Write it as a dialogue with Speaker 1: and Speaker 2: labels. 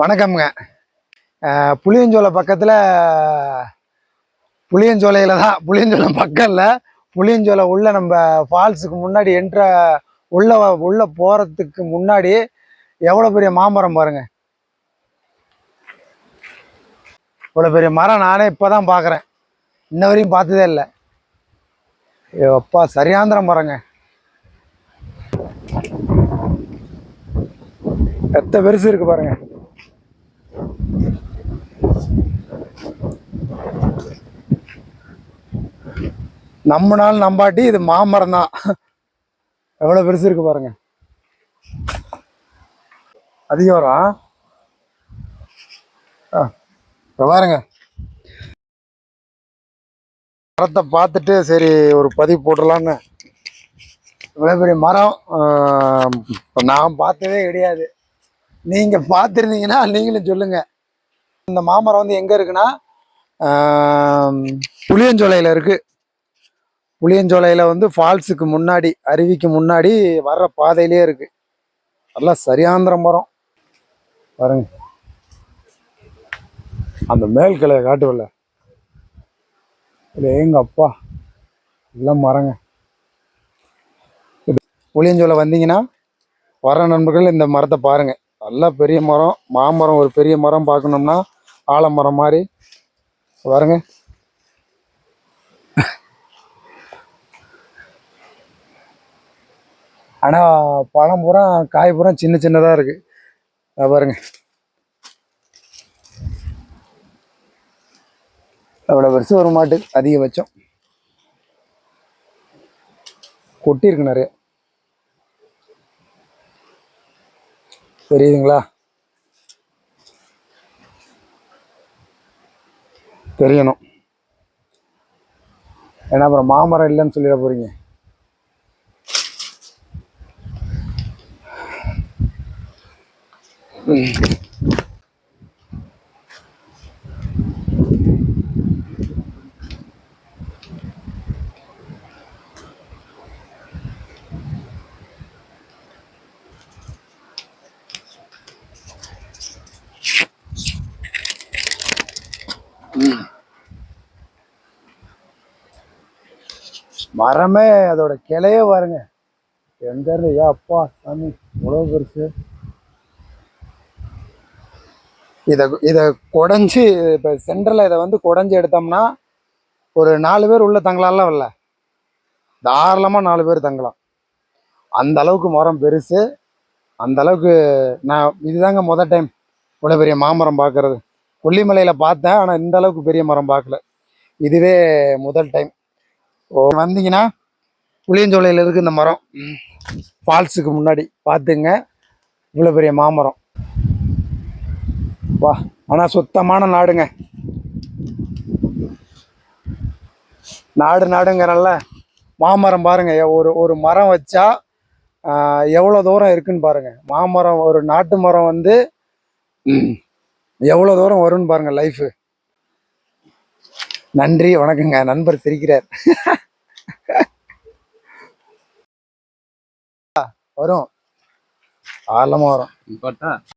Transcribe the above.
Speaker 1: வணக்கம்ங்க. புளியஞ்சோலை பக்கத்தில் புளியஞ்சோலையில் தான் புளியஞ்சோலை பக்கம் இல்லை புளியஞ்சோலை உள்ள நம்ம ஃபால்ஸுக்கு முன்னாடி என்ட்ர உள்ள உள்ளே போகிறதுக்கு முன்னாடி எவ்வளோ பெரிய மாமரம் பாருங்க. இவ்வளோ பெரிய மரம் நானே இப்போ தான் பார்க்குறேன் இன்ன வரையும் பார்த்ததே இல்லை. அப்பா சரியாந்திர மரங்க. எத்த பெருசு இருக்கு பாருங்க. நம்மனாலும் நம்பாட்டி இது மாமரம் தான் எவ்வளோ பெருசு இருக்கு பாருங்க. அதிகம் வரும் ஆ? இப்போ பாருங்க. மரத்தை பார்த்துட்டு சரி ஒரு பதிவு போட்டுடலான்னு. இவ்வளோ பெரிய மரம் நான் பார்த்ததே கிடையாது. நீங்கள் பார்த்துருந்தீங்கன்னா நீங்களும் சொல்லுங்க. இந்த மாமரம் வந்து எங்கே இருக்குன்னா புளியஞ்சோலையில் இருக்குது புளியஞ்சோலையில் வந்து ஃபால்ஸுக்கு முன்னாடி அருவிக்கு முன்னாடி வர்ற பாதையிலே இருக்குது நல்லா சரியாந்திர மரம் பாருங்க. அந்த மேல் கிளைய காட்டுவில்ல. இல்லை எங்கள் அப்பா? எல்லாம் மரங்க இது புளியஞ்சோலை வந்தீங்கன்னா வர நண்பர்கள் இந்த மரத்தை பாருங்கள் நல்லா பெரிய மரம் மாமரம் ஒரு பெரிய மரம் பார்க்கணும்னா ஆலமரம் மாதிரி. பாருங்க. ஆனால் பழம் பூரா காய் பூரா சின்ன சின்னதாக இருக்குது பாருங்க. அவ்வளோ பெருசு ஒரு மாட்டு அதிகபட்சம். கொட்டி இருக்கு நிறைய. தெரியுதுங்களா? தெரியணும். ஏன்னா அப்புறம் மாமரம் இல்லைன்னு சொல்லிட போகிறீங்க மரமே அதோட கிளைய பாருங்க. எங்க இருந்து ஏ அப்பா சாமி உழவு பெருசு. இதை இதை குடஞ்சி இப்போ சென்டரில் இதை வந்து குடஞ்சி எடுத்தோம்னா ஒரு நாலு பேர் உள்ளே தங்கலாம்ல வரல தாராளமாக நாலு பேர் தங்கலாம். அந்த அளவுக்கு மரம் பெருசு. அந்த அளவுக்கு நான் இதுதாங்க முத டைம் இவ்வளோ பெரிய மாமரம் பார்க்குறது கொல்லிமலையில் பார்த்தேன் ஆனால் இந்த அளவுக்கு பெரிய மரம் பார்க்கல இதுவே முதல் டைம். வந்தீங்கன்னா புளியஞ்சோலையில் இருக்குது இந்த மரம். ஃபால்ஸுக்கு முன்னாடி பார்த்துங்க. இவ்வளோ பெரிய மாமரம். வா. ஆனால் சுத்தமான நாடுங்க. நாடு நாடுங்கிறல்ல. மாமரம் பாருங்கள் எ- ஒரு ஒரு மரம் வச்சா எவ்வளோ தூரம் இருக்குன்னு பாருங்கள் மாமரம் ஒரு நாட்டு மரம் வந்து எவ்வளோ தூரம் வரும்னு பாருங்க லைஃபு. நன்றி வணக்கங்க. நண்பர் சிரிக்கிறார் வரும். ஆழமாக வரும்.